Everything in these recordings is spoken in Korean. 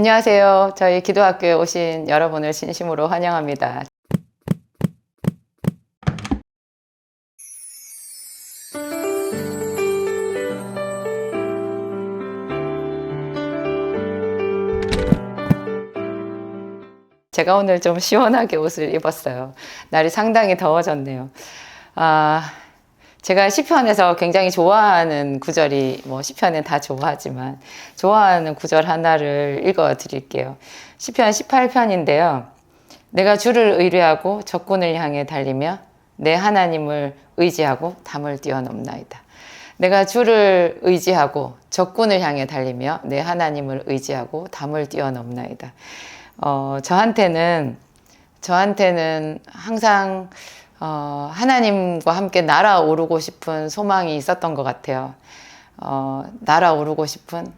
안녕하세요. 저희 기도학교에 오신 여러분을 진심으로 환영합니다. 제가 오늘 좀 시원하게 옷을 입었어요. 날이 상당히 더워졌네요. 아, 제가 시편에서 굉장히 좋아하는 구절이 뭐 시편은 다 좋아하지만 좋아하는 구절 하나를 읽어 드릴게요. 시편 18편인데요. 내가 주를 의뢰하고 적군을 향해 달리며 내 하나님을 의지하고 담을 뛰어넘나이다. 내가 주를 의지하고 적군을 향해 달리며 내 하나님을 의지하고 담을 뛰어넘나이다. 어, 저한테는 저한테는 항상 어, 하나님과 함께 날아오르고 싶은 소망이 있었던 것 같아요. 어, 날아오르고 싶은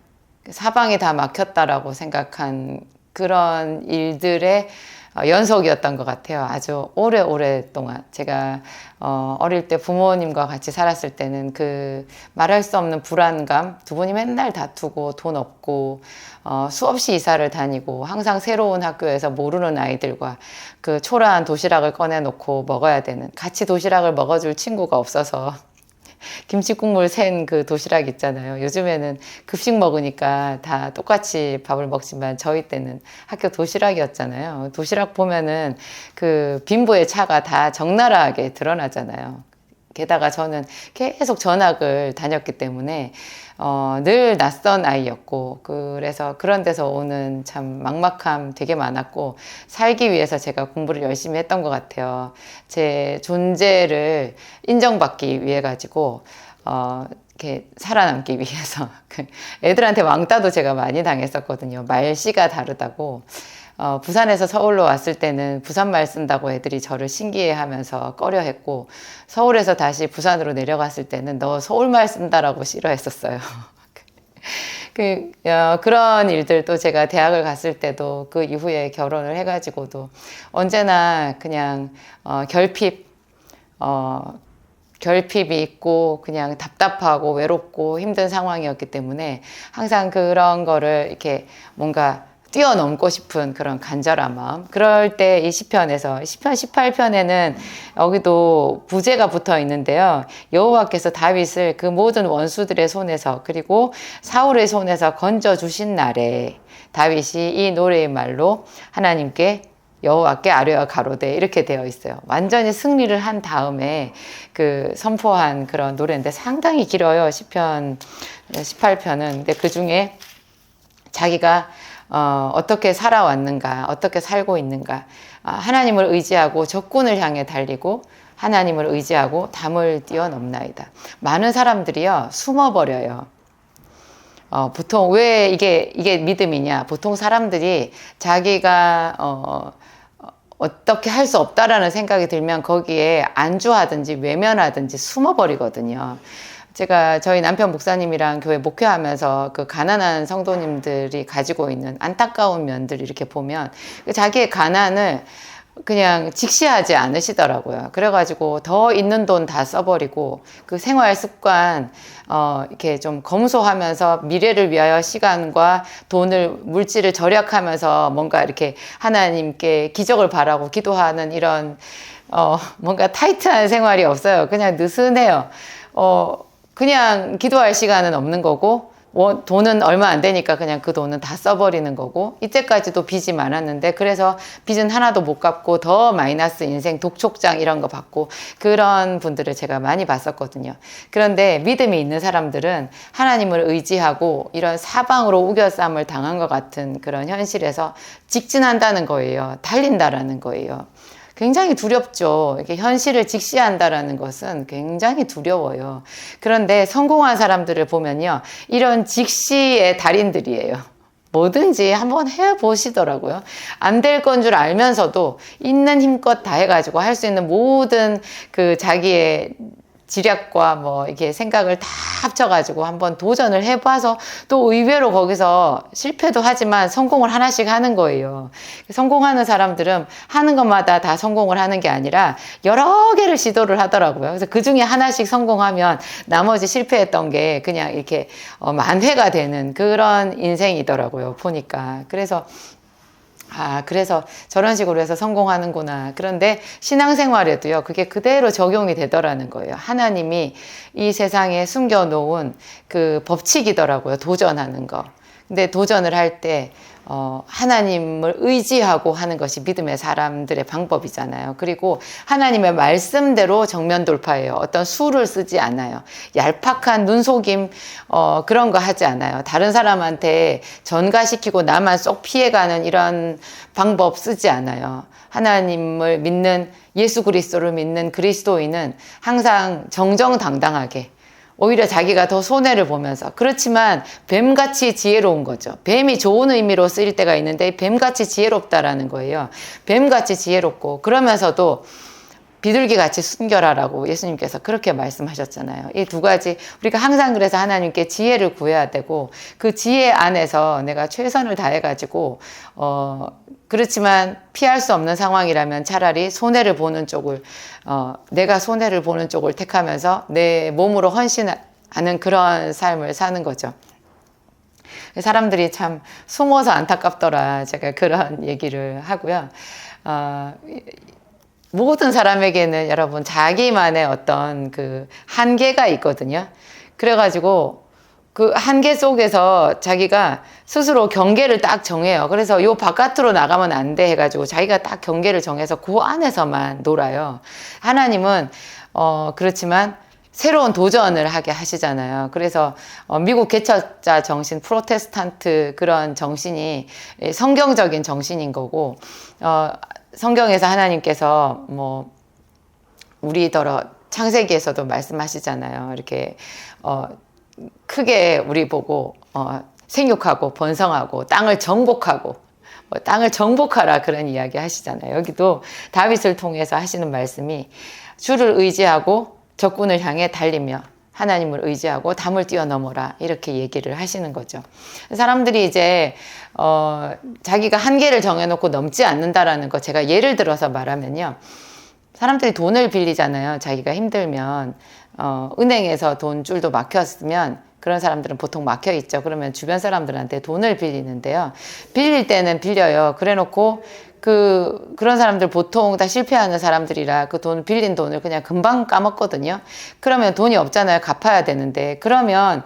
사방이 다 막혔다라고 생각한 그런 일들의 어, 연속이었던 것 같아요. 아주 오래오래 동안. 제가 어, 어릴 때 부모님과 같이 살았을 때는 그 말할 수 없는 불안감, 두 분이 맨날 다투고 돈 없고 어, 수없이 이사를 다니고 항상 새로운 학교에서 모르는 아이들과 그 초라한 도시락을 꺼내놓고 먹어야 되는 같이 도시락을 먹어줄 친구가 없어서 김치 국물 센 그 도시락 있잖아요. 요즘에는 급식 먹으니까 다 똑같이 밥을 먹지만 저희 때는 학교 도시락이었잖아요. 도시락 보면은 그 빈부의 차가 다 적나라하게 드러나잖아요. 게다가 저는 계속 전학을 다녔기 때문에 어, 늘 낯선 아이였고 그래서 그런 데서 오는 참 막막함 되게 많았고 살기 위해서 제가 공부를 열심히 했던 것 같아요. 제 존재를 인정받기 위해 가지고 어, 이렇게 살아남기 위해서 그 애들한테 왕따도 제가 많이 당했었거든요. 말씨가 다르다고. 어, 부산에서 서울로 왔을 때는 부산말 쓴다고 애들이 저를 신기해하면서 꺼려했고 서울에서 다시 부산으로 내려갔을 때는 너 서울말 쓴다라고 싫어했었어요. 그, 어, 그런 일들도 제가 대학을 갔을 때도 그 이후에 결혼을 해가지고도 언제나 그냥 어, 결핍, 어, 결핍이 있고 그냥 답답하고 외롭고 힘든 상황이었기 때문에 항상 그런 거를 이렇게 뭔가 뛰어넘고 싶은 그런 간절한 마음. 그럴 때 이 시편에서 시편 18편에는 여기도 부제가 붙어 있는데요. 여호와께서 다윗을 그 모든 원수들의 손에서 그리고 사울의 손에서 건져 주신 날에 다윗이 이 노래의 말로 하나님께 여호와께 아뢰어 가로되 이렇게 되어 있어요. 완전히 승리를 한 다음에 그 선포한 그런 노래인데 상당히 길어요. 시편 18편은. 근데 그 중에 자기가 어, 어떻게 살아왔는가, 어떻게 살고 있는가, 아, 하나님을 의지하고 적군을 향해 달리고 하나님을 의지하고 담을 뛰어넘나이다. 많은 사람들이요 숨어버려요. 어, 보통 왜 이게 이게 믿음이냐? 보통 사람들이 자기가 어, 어떻게 할 수 없다라는 생각이 들면 거기에 안주하든지 외면하든지 숨어버리거든요. 제가 저희 남편 목사님이랑 교회 목회하면서 그 가난한 성도님들이 가지고 있는 안타까운 면들 이렇게 보면 그 자기의 가난을 그냥 직시하지 않으시더라고요. 그래가지고 더 있는 돈 다 써버리고 그 생활 습관, 어, 이렇게 좀 검소하면서 미래를 위하여 시간과 돈을, 물질을 절약하면서 뭔가 이렇게 하나님께 기적을 바라고 기도하는 이런, 어, 뭔가 타이트한 생활이 없어요. 그냥 느슨해요. 어, 그냥 기도할 시간은 없는 거고 돈은 얼마 안 되니까 그냥 그 돈은 다 써버리는 거고 이때까지도 빚이 많았는데 그래서 빚은 하나도 못 갚고 더 마이너스 인생 독촉장 이런 거 받고 그런 분들을 제가 많이 봤었거든요. 그런데 믿음이 있는 사람들은 하나님을 의지하고 이런 사방으로 우겨쌈을 당한 것 같은 그런 현실에서 직진한다는 거예요. 달린다라는 거예요. 굉장히 두렵죠. 이렇게 현실을 직시한다라는 것은 굉장히 두려워요. 그런데 성공한 사람들을 보면요. 이런 직시의 달인들이에요. 뭐든지 한번 해보시더라고요. 안 될 건 줄 알면서도 있는 힘껏 다 해가지고 할 수 있는 모든 그 자기의 지략과 뭐 이렇게 생각을 다 합쳐가지고 한번 도전을 해봐서 또 의외로 거기서 실패도 하지만 성공을 하나씩 하는 거예요. 성공하는 사람들은 하는 것마다 다 성공을 하는 게 아니라 여러 개를 시도를 하더라고요. 그래서 그 중에 하나씩 성공하면 나머지 실패했던 게 그냥 이렇게 어, 만회가 되는 그런 인생이더라고요. 보니까. 그래서 아, 그래서 저런 식으로 해서 성공하는구나. 그런데 신앙생활에도요, 그게 그대로 적용이 되더라는 거예요. 하나님이 이 세상에 숨겨놓은 그 법칙이더라고요. 도전하는 거. 근데 도전을 할 때, 어, 하나님을 의지하고 하는 것이 믿음의 사람들의 방법이잖아요. 그리고 하나님의 말씀대로 정면 돌파해요. 어떤 수를 쓰지 않아요. 얄팍한 눈속임, 어, 그런 거 하지 않아요. 다른 사람한테 전가시키고 나만 쏙 피해가는 이런 방법 쓰지 않아요. 하나님을 믿는 예수 그리스도를 믿는 그리스도인은 항상 정정당당하게 오히려 자기가 더 손해를 보면서 그렇지만 뱀같이 지혜로운 거죠. 뱀이 좋은 의미로 쓰일 때가 있는데 뱀같이 지혜롭다라는 거예요. 뱀같이 지혜롭고 그러면서도 비둘기 같이 순결하라고 예수님께서 그렇게 말씀하셨잖아요. 이 두 가지 우리가 항상 그래서 하나님께 지혜를 구해야 되고 그 지혜 안에서 내가 최선을 다해 가지고 어 그렇지만 피할 수 없는 상황이라면 차라리 손해를 보는 쪽을 어 내가 손해를 보는 쪽을 택하면서 내 몸으로 헌신하는 그런 삶을 사는 거죠. 사람들이 참 숨어서 안타깝더라. 제가 그런 얘기를 하고요. 어, 모든 사람에게는 여러분 자기만의 어떤 그 한계가 있거든요. 그래가지고 그 한계 속에서 자기가 스스로 경계를 딱 정해요. 그래서 요 바깥으로 나가면 안 돼 해가지고 자기가 딱 경계를 정해서 그 안에서만 놀아요. 하나님은 어 그렇지만 새로운 도전을 하게 하시잖아요. 그래서 어, 미국 개척자 정신, 프로테스탄트 그런 정신이 성경적인 정신인 거고 어, 성경에서 하나님께서 뭐 우리더러 창세기에서도 말씀하시잖아요. 이렇게 어 크게 우리 보고 어 생육하고 번성하고 땅을 정복하고 뭐 땅을 정복하라 그런 이야기 하시잖아요. 여기도 다윗을 통해서 하시는 말씀이 주를 의지하고 적군을 향해 달리며 하나님을 의지하고 담을 뛰어넘어라 이렇게 얘기를 하시는 거죠. 사람들이 이제 어, 자기가 한계를 정해놓고 넘지 않는다라는 거 제가 예를 들어서 말하면요. 사람들이 돈을 빌리잖아요. 자기가 힘들면 어, 은행에서 돈 줄도 막혔으면 그런 사람들은 보통 막혀 있죠. 그러면 주변 사람들한테 돈을 빌리는데요. 빌릴 때는 빌려요. 그래 놓고 그 그런 사람들 보통 다 실패하는 사람들이라 그 돈 빌린 돈을 그냥 금방 까먹거든요. 그러면 돈이 없잖아요. 갚아야 되는데 그러면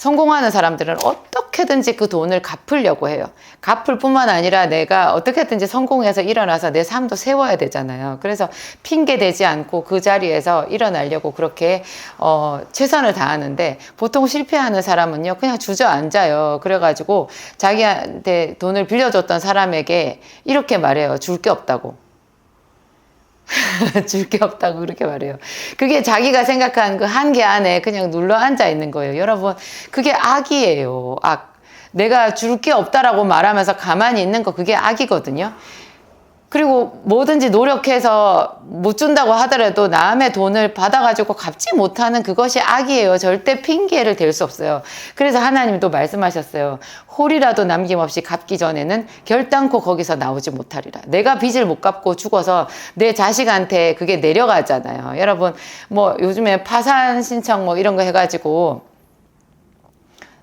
성공하는 사람들은 어떻게든지 그 돈을 갚으려고 해요. 갚을 뿐만 아니라 내가 어떻게든지 성공해서 일어나서 내 삶도 세워야 되잖아요. 그래서 핑계 대지 않고 그 자리에서 일어나려고 그렇게 어, 최선을 다하는데 보통 실패하는 사람은요, 그냥 주저앉아요. 그래가지고 자기한테 돈을 빌려줬던 사람에게 이렇게 말해요. 줄 게 없다고. 줄 게 없다고 그렇게 말해요. 그게 자기가 생각한 그 한계 안에 그냥 눌러 앉아 있는 거예요. 여러분, 그게 악이에요. 악. 내가 줄 게 없다라고 말하면서 가만히 있는 거 그게 악이거든요. 그리고 뭐든지 노력해서 못 준다고 하더라도 남의 돈을 받아가지고 갚지 못하는 그것이 악이에요. 절대 핑계를 댈 수 없어요. 그래서 하나님도 말씀하셨어요. 홀이라도 남김없이 갚기 전에는 결단코 거기서 나오지 못하리라. 내가 빚을 못 갚고 죽어서 내 자식한테 그게 내려가잖아요. 여러분, 뭐 요즘에 파산 신청 뭐 이런 거 해가지고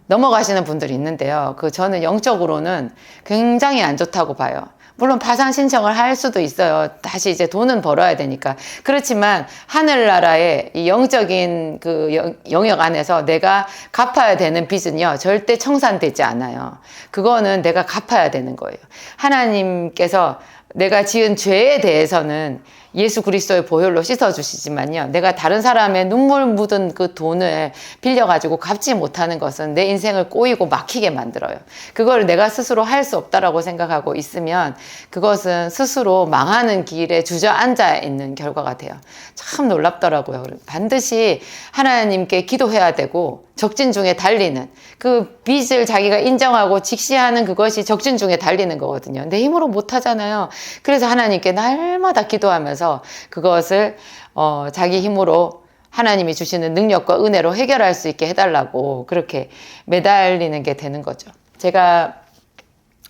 넘어가시는 분들이 있는데요. 그 저는 영적으로는 굉장히 안 좋다고 봐요. 물론 파산 신청을 할 수도 있어요. 다시 이제 돈은 벌어야 되니까. 그렇지만 하늘나라의 이 영적인 그 영역 안에서 내가 갚아야 되는 빚은요, 절대 청산되지 않아요. 그거는 내가 갚아야 되는 거예요. 하나님께서 내가 지은 죄에 대해서는 예수 그리스도의 보혈로 씻어주시지만요. 내가 다른 사람의 눈물 묻은 그 돈을 빌려가지고 갚지 못하는 것은 내 인생을 꼬이고 막히게 만들어요. 그걸 내가 스스로 할 수 없다라고 생각하고 있으면 그것은 스스로 망하는 길에 주저앉아 있는 결과가 돼요. 참 놀랍더라고요. 반드시 하나님께 기도해야 되고 적진 중에 달리는 그 빚을 자기가 인정하고 직시하는 그것이 적진 중에 달리는 거거든요. 내 힘으로 못 하잖아요. 그래서 하나님께 날마다 기도하면서 그것을 어, 자기 힘으로 하나님이 주시는 능력과 은혜로 해결할 수 있게 해달라고 그렇게 매달리는 게 되는 거죠. 제가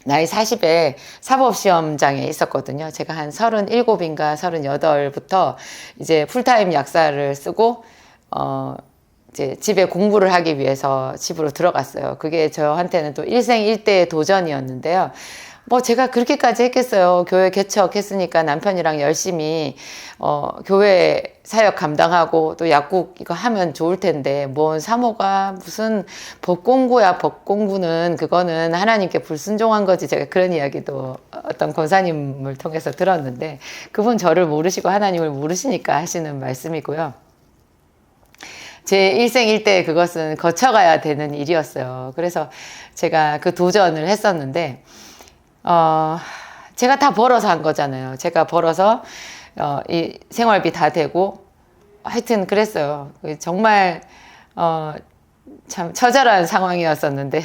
나이 40에 사법시험장에 있었거든요. 제가 한 37인가 38부터 이제 풀타임 약사를 쓰고, 어, 이제 집에 공부를 하기 위해서 집으로 들어갔어요. 그게 저한테는 또 일생일대의 도전이었는데요. 뭐 제가 그렇게까지 했겠어요. 교회 개척했으니까 남편이랑 열심히 어 교회 사역 감당하고 또 약국 이거 하면 좋을 텐데 뭔 사모가 무슨 법 공부야 법 공부는 그거는 하나님께 불순종한 거지 제가 그런 이야기도 어떤 권사님을 통해서 들었는데 그분 저를 모르시고 하나님을 모르시니까 하시는 말씀이고요. 제 일생일대 그것은 거쳐가야 되는 일이었어요. 그래서 제가 그 도전을 했었는데 어, 제가 다 벌어서 한 거잖아요. 제가 벌어서 어, 이 생활비 다 되고 하여튼 그랬어요. 정말 어, 참 처절한 상황이었었는데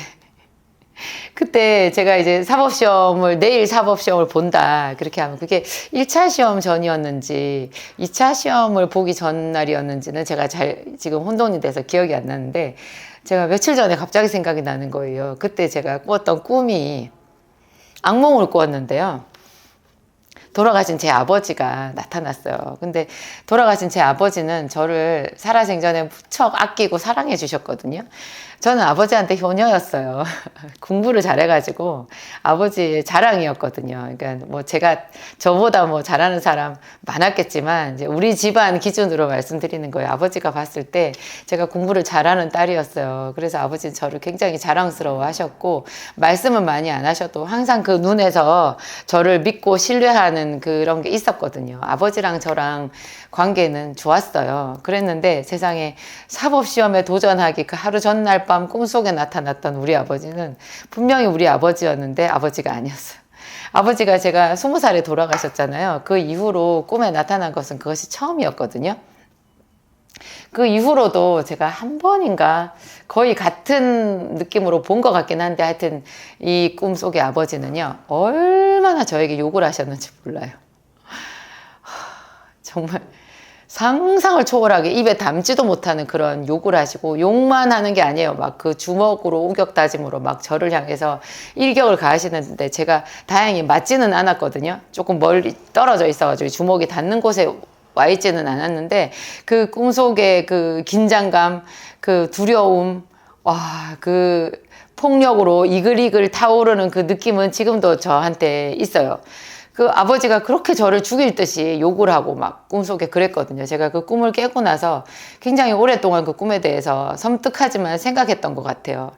그때 제가 이제 사법시험을 내일 사법시험을 본다 그렇게 하면 그게 1차 시험 전이었는지 2차 시험을 보기 전날이었는지는 제가 잘 지금 혼돈이 돼서 기억이 안 나는데 제가 며칠 전에 갑자기 생각이 나는 거예요. 그때 제가 꾸었던 꿈이 악몽을 꾸었는데요. 돌아가신 제 아버지가 나타났어요. 근데 돌아가신 제 아버지는 저를 살아생전에 무척 아끼고 사랑해 주셨거든요. 저는 아버지한테 효녀였어요. 공부를 잘해가지고 아버지의 자랑이었거든요. 그러니까 뭐 제가 저보다 뭐 잘하는 사람 많았겠지만 이제 우리 집안 기준으로 말씀드리는 거예요. 아버지가 봤을 때 제가 공부를 잘하는 딸이었어요. 그래서 아버지는 저를 굉장히 자랑스러워 하셨고 말씀은 많이 안 하셔도 항상 그 눈에서 저를 믿고 신뢰하는 그런 게 있었거든요. 아버지랑 저랑 관계는 좋았어요. 그랬는데 세상에 사법시험에 도전하기 그 하루 전날 밤 꿈속에 나타났던 우리 아버지는 분명히 우리 아버지였는데 아버지가 아니었어요. 아버지가 제가 스무 살에 돌아가셨잖아요. 그 이후로 꿈에 나타난 것은 그것이 처음이었거든요. 그 이후로도 제가 한 번인가 거의 같은 느낌으로 본 것 같긴 한데 하여튼 이 꿈속의 아버지는요, 얼마나 저에게 욕을 하셨는지 몰라요. 정말 상상을 초월하게 입에 담지도 못하는 그런 욕을 하시고 욕만 하는 게 아니에요. 막 그 주먹으로 우격다짐으로 막 저를 향해서 일격을 가하시는데 제가 다행히 맞지는 않았거든요. 조금 멀리 떨어져 있어가지고 주먹이 닿는 곳에 와 있지는 않았는데 그 꿈속의 그 긴장감, 그 두려움, 와, 그 폭력으로 이글이글 타오르는 그 느낌은 지금도 저한테 있어요. 그 아버지가 그렇게 저를 죽일 듯이 욕을 하고 막 꿈속에 그랬거든요. 제가 그 꿈을 깨고 나서 굉장히 오랫동안 그 꿈에 대해서 섬뜩하지만 생각했던 것 같아요.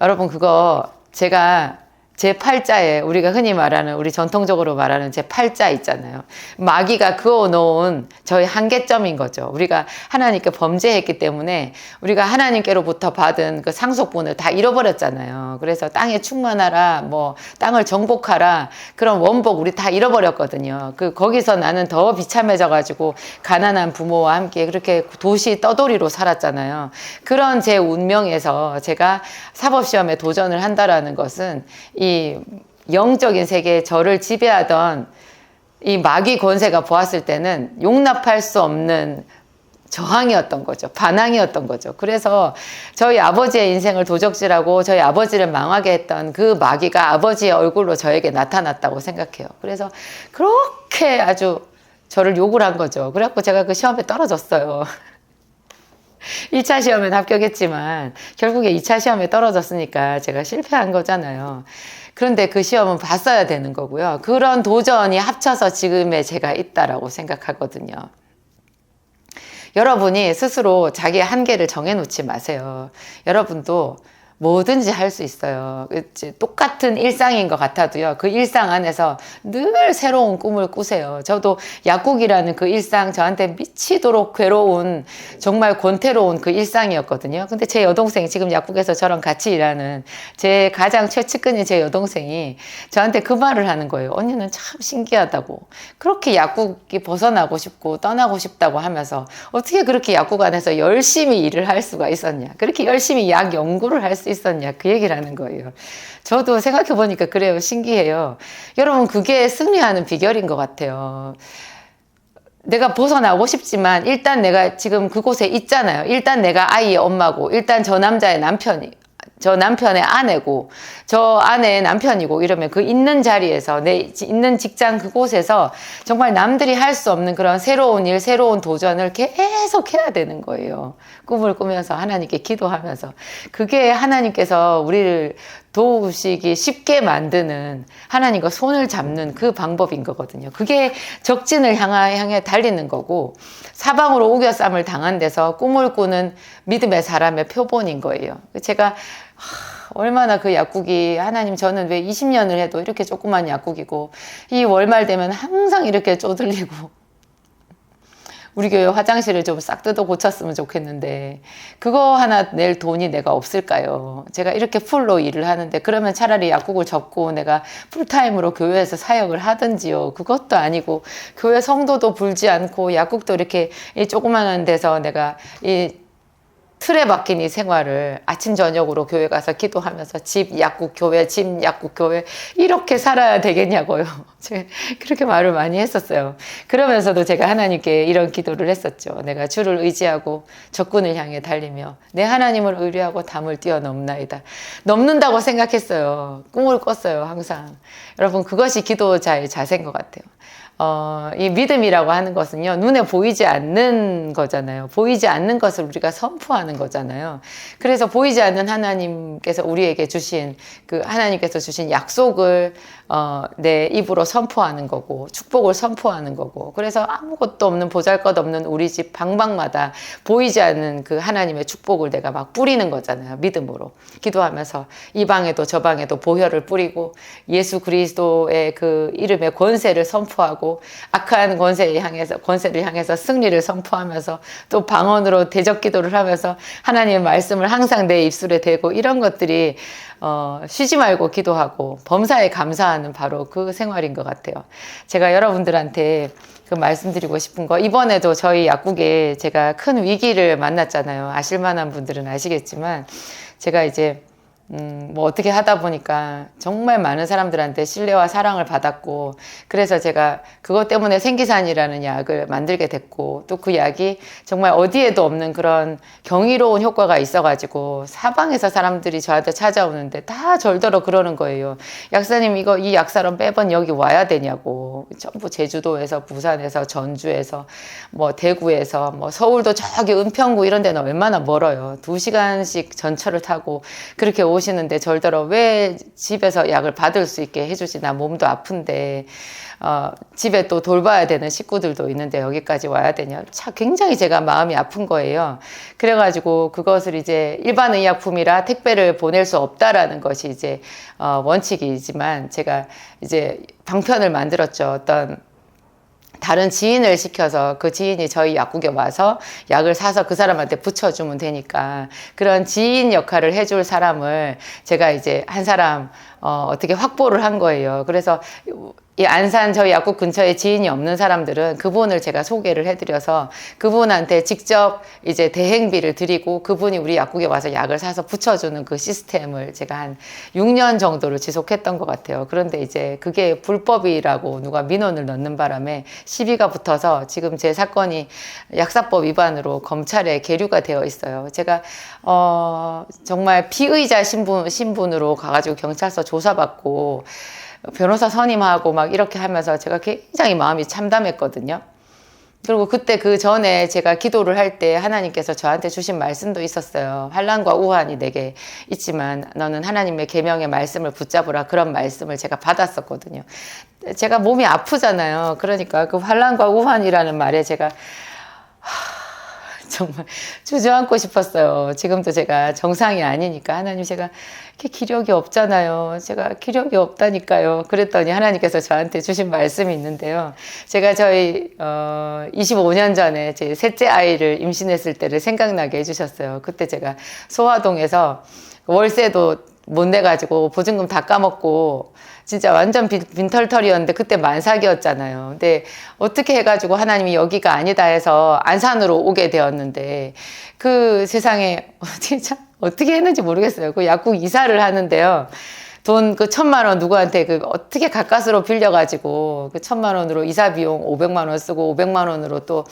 여러분, 그거 제가 제 팔자에 우리가 흔히 말하는 우리 전통적으로 말하는 제 팔자 있잖아요. 마귀가 그어 놓은 저희 한계점인 거죠. 우리가 하나님께 범죄했기 때문에 우리가 하나님께로부터 받은 그 상속분을 다 잃어버렸잖아요. 그래서 땅에 충만하라, 뭐 땅을 정복하라 그런 원복 우리 다 잃어버렸거든요. 그 거기서 나는 더 비참해져 가지고 가난한 부모와 함께 그렇게 도시 떠돌이로 살았잖아요. 그런 제 운명에서 제가 사법 시험에 도전을 한다라는 것은 이 영적인 세계에 저를 지배하던 이 마귀 권세가 보았을 때는 용납할 수 없는 저항이었던 거죠. 반항이었던 거죠. 그래서 저희 아버지의 인생을 도적질하고 저희 아버지를 망하게 했던 그 마귀가 아버지의 얼굴로 저에게 나타났다고 생각해요. 그래서 그렇게 아주 저를 욕을 한 거죠. 그래갖고 제가 그 시험에 떨어졌어요. 1차 시험에 합격했지만 결국에 2차 시험에 떨어졌으니까 제가 실패한 거잖아요. 그런데 그 시험은 봤어야 되는 거고요. 그런 도전이 합쳐서 지금의 제가 있다라고 생각하거든요. 여러분이 스스로 자기의 한계를 정해놓지 마세요. 여러분도 뭐든지 할 수 있어요. 똑같은 일상인 것 같아도요. 그 일상 안에서 늘 새로운 꿈을 꾸세요. 저도 약국이라는 그 일상 저한테 미치도록 괴로운 정말 권태로운 그 일상이었거든요. 근데 제 여동생 지금 약국에서 저랑 같이 일하는 제 가장 최측근인 제 여동생이 저한테 그 말을 하는 거예요. 언니는 참 신기하다고. 그렇게 약국이 벗어나고 싶고 떠나고 싶다고 하면서 어떻게 그렇게 약국 안에서 열심히 일을 할 수가 있었냐. 그렇게 열심히 약 연구를 할수 있었냐 그 얘기를 하는 거예요. 저도 생각해 보니까 그래요. 신기해요. 여러분 그게 승리하는 비결인 것 같아요. 내가 벗어나고 싶지만 일단 내가 지금 그곳에 있잖아요. 일단 내가 아이의 엄마고 일단 저 남자의 남편이 저 남편의 아내고 저 아내의 남편이고 이러면 그 있는 자리에서 내 있는 직장 그곳에서 정말 남들이 할 수 없는 그런 새로운 일, 새로운 도전을 계속 해야 되는 거예요. 꿈을 꾸면서 하나님께 기도하면서 그게 하나님께서 우리를 도우시기 쉽게 만드는 하나님과 손을 잡는 그 방법인 거거든요. 그게 적진을 향하, 향해 달리는 거고 사방으로 우겨쌈을 당한 데서 꿈을 꾸는 믿음의 사람의 표본인 거예요. 제가 얼마나 그 약국이 하나님 저는 왜 20년을 해도 이렇게 조그만 약국이고 이 월말 되면 항상 이렇게 쪼들리고 우리 교회 화장실을 좀 싹 뜯어 고쳤으면 좋겠는데 그거 하나 낼 돈이 내가 없을까요? 제가 이렇게 풀로 일을 하는데 그러면 차라리 약국을 접고 내가 풀타임으로 교회에서 사역을 하든지요. 그것도 아니고 교회 성도도 불지 않고 약국도 이렇게 조그마한 데서 내가 이 틀에 박힌 이 생활을 아침 저녁으로 교회 가서 기도하면서 집 약국 교회 집 약국 교회 이렇게 살아야 되겠냐고요. 제가 그렇게 말을 많이 했었어요. 그러면서도 제가 하나님께 이런 기도를 했었죠. 내가 주를 의지하고 적군을 향해 달리며 내 하나님을 의뢰하고 담을 뛰어넘나이다. 넘는다고 생각했어요. 꿈을 꿨어요. 항상. 여러분 그것이 기도자의 자세인 것 같아요. 어, 이 믿음이라고 하는 것은요, 눈에 보이지 않는 거잖아요. 보이지 않는 것을 우리가 선포하는 거잖아요. 그래서 보이지 않는 하나님께서 우리에게 주신, 그 하나님께서 주신 약속을, 어, 내 입으로 선포하는 거고, 축복을 선포하는 거고, 그래서 아무것도 없는 보잘 것 없는 우리 집 방방마다 보이지 않는 그 하나님의 축복을 내가 막 뿌리는 거잖아요. 믿음으로. 기도하면서 이 방에도 저 방에도 보혈을 뿌리고, 예수 그리스도의 그 이름의 권세를 선포하고, 악한 권세를 향해서 권세를 향해서 승리를 선포하면서 또 방언으로 대적 기도를 하면서 하나님의 말씀을 항상 내 입술에 대고 이런 것들이 어, 쉬지 말고 기도하고 범사에 감사하는 바로 그 생활인 것 같아요. 제가 여러분들한테 그 말씀드리고 싶은 거 이번에도 저희 약국에 제가 큰 위기를 만났잖아요. 아실 만한 분들은 아시겠지만 제가 이제 음, 뭐 어떻게 하다 보니까 정말 많은 사람들한테 신뢰와 사랑을 받았고, 그래서 제가 그것 때문에 생기산이라는 약을 만들게 됐고, 또 그 약이 정말 어디에도 없는 그런 경이로운 효과가 있어가지고, 사방에서 사람들이 저한테 찾아오는데 다 절더러 그러는 거예요. 약사님, 이거 이 약사로 매번 여기 와야 되냐고. 전부 제주도에서, 부산에서, 전주에서, 뭐 대구에서, 뭐 서울도 저기 은평구 이런 데는 얼마나 멀어요. 두 시간씩 전철을 타고 그렇게 오 오시는데 절더러 왜 집에서 약을 받을 수 있게 해주지? 나 몸도 아픈데 어, 집에 또 돌봐야 되는 식구들도 있는데 여기까지 와야 되냐? 참 굉장히 제가 마음이 아픈 거예요. 그래가지고 그것을 이제 일반 의약품이라 택배를 보낼 수 없다라는 것이 이제 어, 원칙이지만 제가 이제 방편을 만들었죠. 어떤 다른 지인을 시켜서 그 지인이 저희 약국에 와서 약을 사서 그 사람한테 붙여주면 되니까 그런 지인 역할을 해줄 사람을 제가 이제 한 사람 어, 어떻게 확보를 한 거예요. 그래서 이 안산 저희 약국 근처에 지인이 없는 사람들은 그분을 제가 소개를 해드려서 그분한테 직접 이제 대행비를 드리고 그분이 우리 약국에 와서 약을 사서 붙여주는 그 시스템을 제가 한 6년 정도를 지속했던 것 같아요. 그런데 이제 그게 불법이라고 누가 민원을 넣는 바람에 시비가 붙어서 지금 제 사건이 약사법 위반으로 검찰에 계류가 되어 있어요. 제가 어 정말 피의자 신분 신분으로 가가지고 경찰서 조사받고 변호사 선임하고 막 이렇게 하면서 제가 굉장히 마음이 참담했거든요. 그리고 그때 그 전에 제가 기도를 할 때 하나님께서 저한테 주신 말씀도 있었어요. 환란과 우환이 내게 있지만 너는 하나님의 계명의 말씀을 붙잡으라 그런 말씀을 제가 받았었거든요. 제가 몸이 아프잖아요. 그러니까 그 환란과 우환이라는 말에 제가 정말 주저앉고 싶었어요. 지금도 제가 정상이 아니니까 하나님 제가 이렇게 기력이 없잖아요. 제가 기력이 없다니까요. 그랬더니 하나님께서 저한테 주신 말씀이 있는데요. 제가 저희 어 25년 전에 제 셋째 아이를 임신했을 때를 생각나게 해주셨어요. 그때 제가 소화동에서 월세도 못 내가지고 보증금 다 까먹고 진짜 완전 빈, 빈털털이었는데 그때 만삭이었잖아요. 근데 어떻게 해가지고 하나님이 여기가 아니다 해서 안산으로 오게 되었는데 그 세상에 참 어떻게 했는지 모르겠어요. 그 약국 이사를 하는데요. 돈 그 천만 원 누구한테 그 어떻게 가까스로 빌려가지고 그 천만 원으로 이사 비용 500만 원 쓰고 500만 원으로 또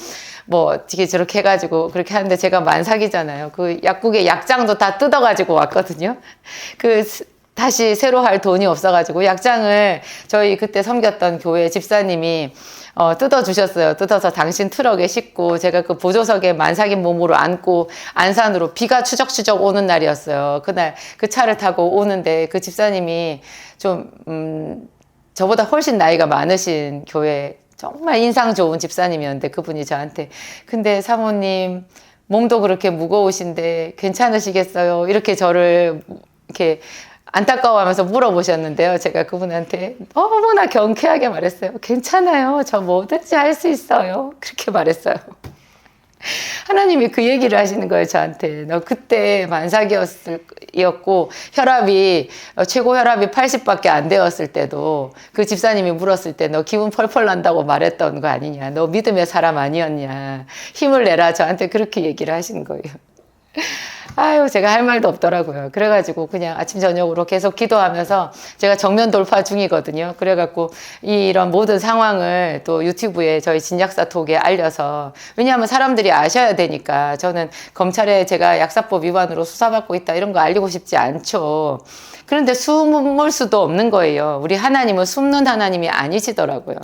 뭐 어떻게 저렇게 해가지고 그렇게 하는데 제가 만삭이잖아요. 그 약국의 약장도 다 뜯어가지고 왔거든요. 그 스- 다시 새로 할 돈이 없어가지고 약장을 저희 그때 섬겼던 교회 집사님이 어, 뜯어주셨어요. 뜯어서 당신 트럭에 싣고 제가 그 보조석에 만삭인 몸으로 안고 안산으로 비가 추적추적 오는 날이었어요. 그날 그 차를 타고 오는데 그 집사님이 좀, 음, 저보다 훨씬 나이가 많으신 교회 정말 인상 좋은 집사님이었는데 그분이 저한테 근데 사모님 몸도 그렇게 무거우신데 괜찮으시겠어요? 이렇게 저를 이렇게 안타까워하면서 물어보셨는데요. 제가 그분한테 너무나 경쾌하게 말했어요. 괜찮아요. 저 뭐든지 할 수 있어요. 그렇게 말했어요. 하나님이 그 얘기를 하시는 거예요, 저한테. 너 그때 만삭이었고, 혈압이, 어, 최고 혈압이 80밖에 안 되었을 때도 그 집사님이 물었을 때 너 기분 펄펄 난다고 말했던 거 아니냐. 너 믿음의 사람 아니었냐. 힘을 내라. 저한테 그렇게 얘기를 하시는 거예요. 아유, 제가 할 말도 없더라고요. 그래가지고 그냥 아침, 저녁으로 계속 기도하면서 제가 정면 돌파 중이거든요. 그래갖고 이런 모든 상황을 또 유튜브에 저희 진약사 톡에 알려서 왜냐하면 사람들이 아셔야 되니까 저는 검찰에 제가 약사법 위반으로 수사받고 있다 이런 거 알리고 싶지 않죠. 그런데 숨을 수도 없는 거예요. 우리 하나님은 숨는 하나님이 아니시더라고요.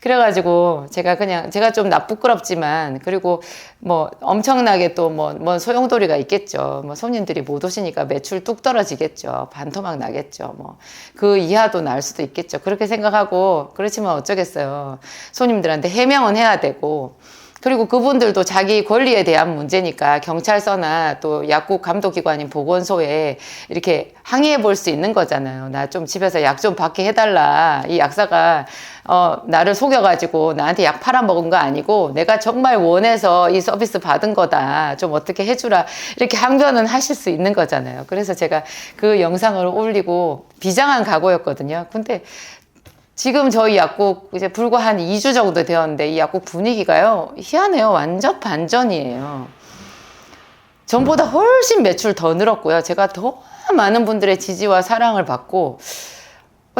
그래가지고 제가 그냥 제가 좀 나쁘끄럽지만 그리고 뭐 엄청나게 또뭐 뭐 소용돌이가 있겠죠. 뭐 손님들이 못 오시니까 매출 뚝 떨어지겠죠. 반토막 나겠죠. 뭐 그 이하도 날 수도 있겠죠. 그렇게 생각하고 그렇지만 어쩌겠어요. 손님들한테 해명은 해야 되고 그리고 그분들도 자기 권리에 대한 문제니까 경찰서나 또 약국 감독기관인 보건소에 이렇게 항의해 볼 수 있는 거잖아요. 나 좀 집에서 약 좀 받게 해달라. 이 약사가 어, 나를 속여가지고 나한테 약 팔아먹은 거 아니고 내가 정말 원해서 이 서비스 받은 거다. 좀 어떻게 해주라. 이렇게 항변은 하실 수 있는 거잖아요. 그래서 제가 그 영상을 올리고 비장한 각오였거든요. 근데 지금 저희 약국 이제 불과 한 2주 정도 되었는데 이 약국 분위기가요. 희한해요. 완전 반전이에요. 전보다 훨씬 매출 더 늘었고요. 제가 더 많은 분들의 지지와 사랑을 받고 어,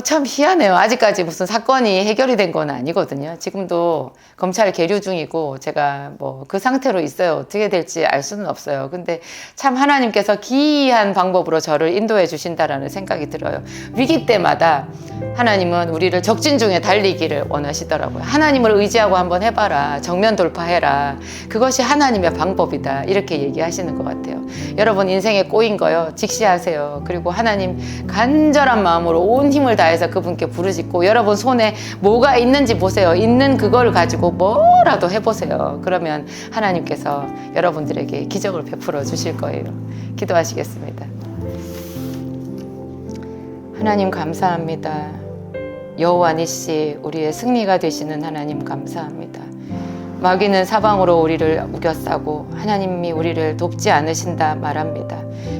참 희한해요. 아직까지 무슨 사건이 해결이 된 건 아니거든요. 지금도 검찰 계류 중이고 제가 뭐 그 상태로 있어요. 어떻게 될지 알 수는 없어요. 근데 참 하나님께서 기이한 방법으로 저를 인도해 주신다라는 생각이 들어요. 위기 때마다 하나님은 우리를 적진 중에 달리기를 원하시더라고요. 하나님을 의지하고 한번 해봐라. 정면 돌파해라. 그것이 하나님의 방법이다. 이렇게 얘기하시는 것 같아요. 여러분 인생에 꼬인 거요. 직시하세요. 그리고 하나님 간절한 마음으로 온 힘을 다해서 그분께 부르짖고 여러분 손에 뭐가 있는지 보세요. 있는 그걸 가지고 뭐라도 해보세요. 그러면 하나님께서 여러분들에게 기적을 베풀어 주실 거예요. 기도하시겠습니다. 하나님 감사합니다. 여호와 니시 우리의 승리가 되시는 하나님 감사합니다. 마귀는 사방으로 우리를 우겨싸고 하나님이 우리를 돕지 않으신다 말합니다.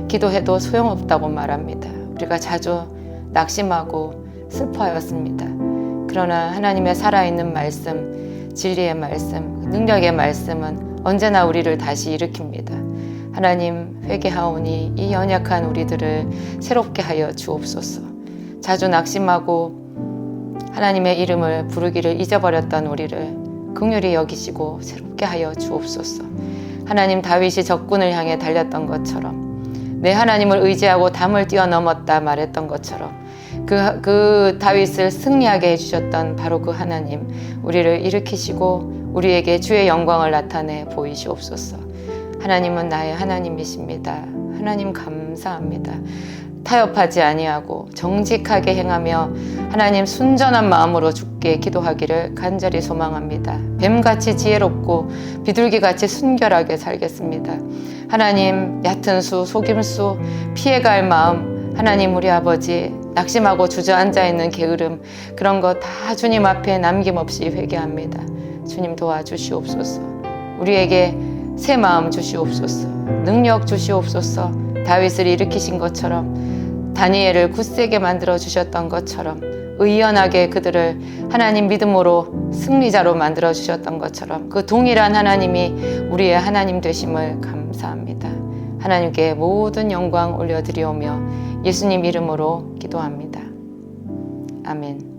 기도해도 소용없다고 말합니다. 우리가 자주 낙심하고 슬퍼하였습니다. 그러나 하나님의 살아있는 말씀, 진리의 말씀, 능력의 말씀은 언제나 우리를 다시 일으킵니다. 하나님 회개하오니 이 연약한 우리들을 새롭게 하여 주옵소서. 자주 낙심하고 하나님의 이름을 부르기를 잊어버렸던 우리를 긍휼히 여기시고 새롭게 하여 주옵소서. 하나님 다윗이 적군을 향해 달렸던 것처럼 내 하나님을 의지하고 담을 뛰어넘었다 말했던 것처럼 그, 그 다윗을 승리하게 해주셨던 바로 그 하나님 우리를 일으키시고 우리에게 주의 영광을 나타내 보이시옵소서. 하나님은 나의 하나님이십니다. 하나님 감사합니다. 타협하지 아니하고 정직하게 행하며 하나님 순전한 마음으로 주께 기도하기를 간절히 소망합니다. 뱀같이 지혜롭고 비둘기같이 순결하게 살겠습니다. 하나님 얕은 수, 속임수, 피해갈 마음, 하나님 우리 아버지 낙심하고 주저앉아 있는 게으름 그런 거다 주님 앞에 남김없이 회개합니다. 주님 도와주시옵소서. 우리에게 새 마음 주시옵소서. 능력 주시옵소서. 다윗을 일으키신 것처럼 다니엘을 굳세게 만들어 주셨던 것처럼 의연하게 그들을 하나님 믿음으로 승리자로 만들어 주셨던 것처럼 그 동일한 하나님이 우리의 하나님 되심을 감사합니다. 하나님께 모든 영광 올려드리오며 예수님 이름으로 기도합니다. 아멘.